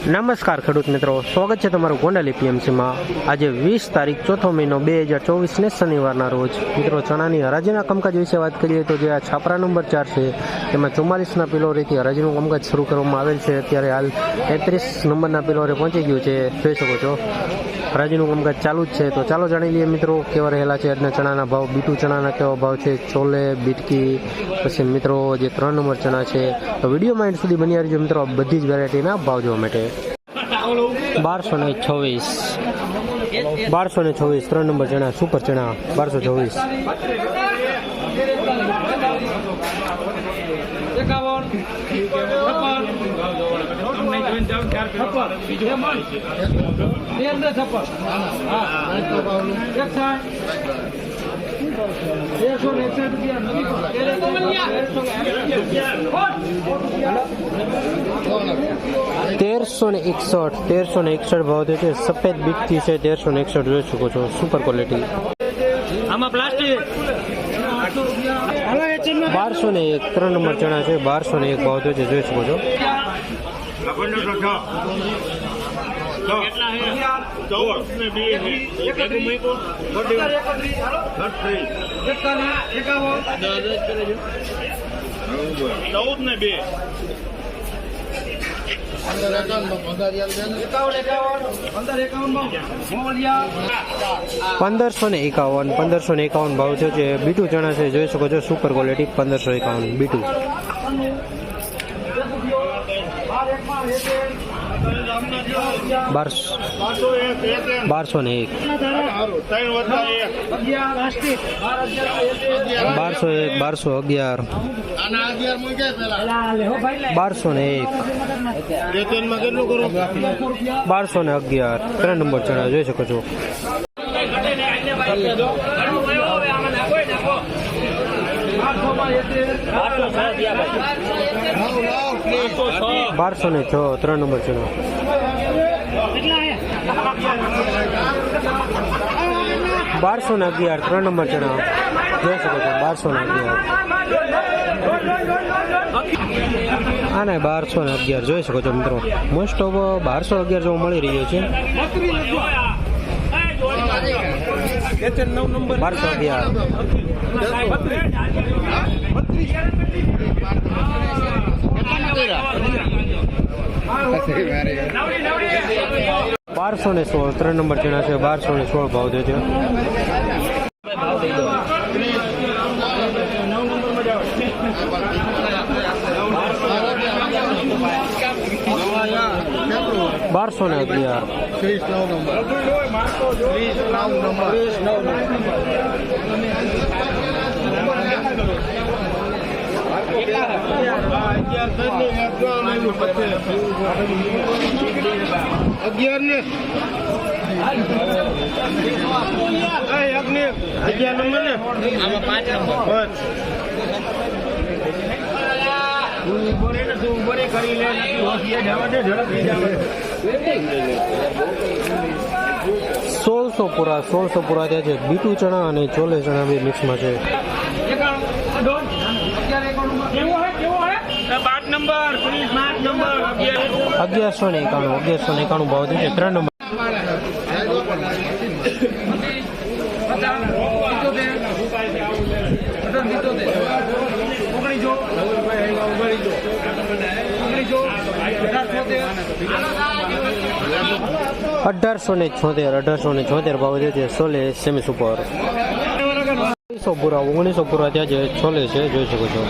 નમસ્કાર ખેડૂત મિત્રો, સ્વાગત છે તમારું ગોંડલ એપીએમસીમાં આજે વીસ તારીખ, ચોથો મહિનો બે હજાર ચોવીસને શનિવારના રોજ. મિત્રો, ચણાની હરાજીના કામકાજ વિશે વાત કરીએ તો જે આ છાપરા નંબર ચાર છે, તેમાં ચુમ્માલીસના પિલોરીથી હરાજીનું કામકાજ શરૂ કરવામાં આવેલ છે. અત્યારે હાલ તેત્રીસ નંબરના પિલોરે પહોંચી ગયું છે. જોઈ શકો છો, હરાજીનું કામકાજ ચાલુ જ છે. તો ચાલો જાણી લઈએ મિત્રો, કેવા રહેલા છે આજના ચણાના ભાવ? બીટુ ચણાના કેવા ભાવ છે? ચોલે બીટકી, પછી મિત્રો, જે ત્રણ નંબર ચણા છે. તો વિડીયોમાં એન્ડ સુધી બની રહેજો મિત્રો બધી જ વેરાયટીના ભાવ જોવા માટે. બારસો ને છવ્વીસ. બારસો ને છવ્વીસ, ત્રણ નંબર ચણા, સુપર ચણા, બારસો છવ્વીસ. એકસઠ તેરસો ને એકસઠ તેરસો ને એકસઠ ભાવ છે. સફેદ બીટથી છે તેરસો ને એકસઠ જોઈ શકો છો. સુપર ક્વોલિટી આમાં પ્લાસ્ટિક બારસો ને એક ત્રણ નંબર ચણા છે. બારસો ને એક ભાવ છે જોઈ શકો છો. ચૌદ ને બે એકાવન એકાવન પંદર એકાવન મોવલિયા પંદરસો ને એકાવન, પંદરસો ને એકાવન ભાવ છે બીટું ચણા છે, જોઈ શકો છો સુપર ક્વોલિટી પંદરસો એકાવન બીટુ. બારસો. બારસો ને એક. બારસો એક, બારસો અગિયાર. બારસો ને એક. બારસો ને અગિયાર. ત્રણ નંબર ચણા જોઈ શકો છો. બારસો ને છ ત્રણ નંબર છે બારસો ને અગિયાર ત્રણ નંબર ચણા જોઈ શકો છો બારસો ને અગિયાર હા ને બારસો ને અગિયાર, જોઈ શકો છો મિત્રો. મોસ્ટ ઓફ બારસો અગિયાર જોવા મળી રહ્યો છે. બારસો અગિયાર. બારસો ને સોળ ત્રણ નંબર ચણા છે બારસો ને સોળ ભાવ દે છે બારસો ને અગિયાર. ત્રીસ નવ નંબર ત્રીસ નવ નંબર ત્રીસ નવ અગિયાર ને અગિયાર નંબર ને આમાં પાંચ નંબર સોળસો પૂરા સોળસો પૂરા ત્યાં છે બીટુ ચણા અને ચોલે ચણા બે મિક્સમાં છે અગિયારસો ને એકાણું અગિયારસો ને એકાણું ભાવ છે ત્રણ નંબર અઢારસો ને છોતેર, અઢારસો ને છોતેર ભાવ છે સોલે સેમી સુપર. ઓગણીસો પૂરા ઓગણીસો પૂરા ત્યાં જે છોલે છે, જોઈ શકો છો.